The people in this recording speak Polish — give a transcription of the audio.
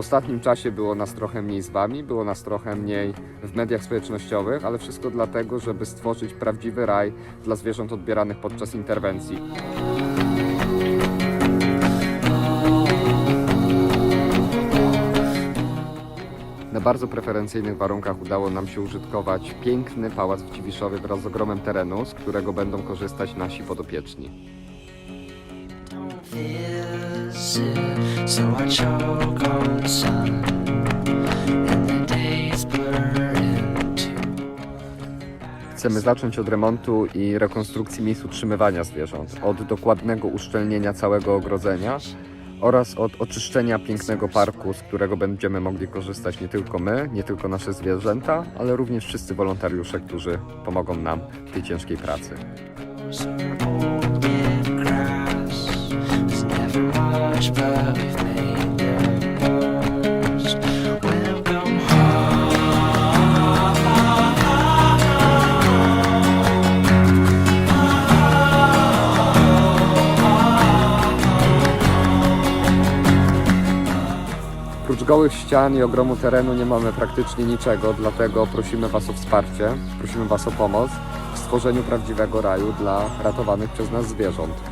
ostatnim czasie było nas trochę mniej z Wami, było nas trochę mniej w mediach społecznościowych, ale wszystko dlatego, żeby stworzyć prawdziwy raj dla zwierząt odbieranych podczas interwencji. Na bardzo preferencyjnych warunkach udało nam się użytkować piękny pałac w Dziwiszowie wraz z ogromem terenu, z którego będą korzystać nasi podopieczni. So I choke on sun, and the days blur into Chcemy zacząć od remontu i rekonstrukcji miejsc utrzymywania zwierząt, od dokładnego uszczelnienia całego ogrodzenia oraz od oczyszczenia pięknego parku, z którego będziemy mogli korzystać nie tylko my, nie tylko nasze zwierzęta, ale również wszyscy wolontariusze, którzy pomogą nam w tej ciężkiej pracy. Oprócz gołych ścian i ogromu terenu nie mamy praktycznie niczego, dlatego prosimy Was o wsparcie, prosimy Was o pomoc w stworzeniu prawdziwego raju dla ratowanych przez nas zwierząt.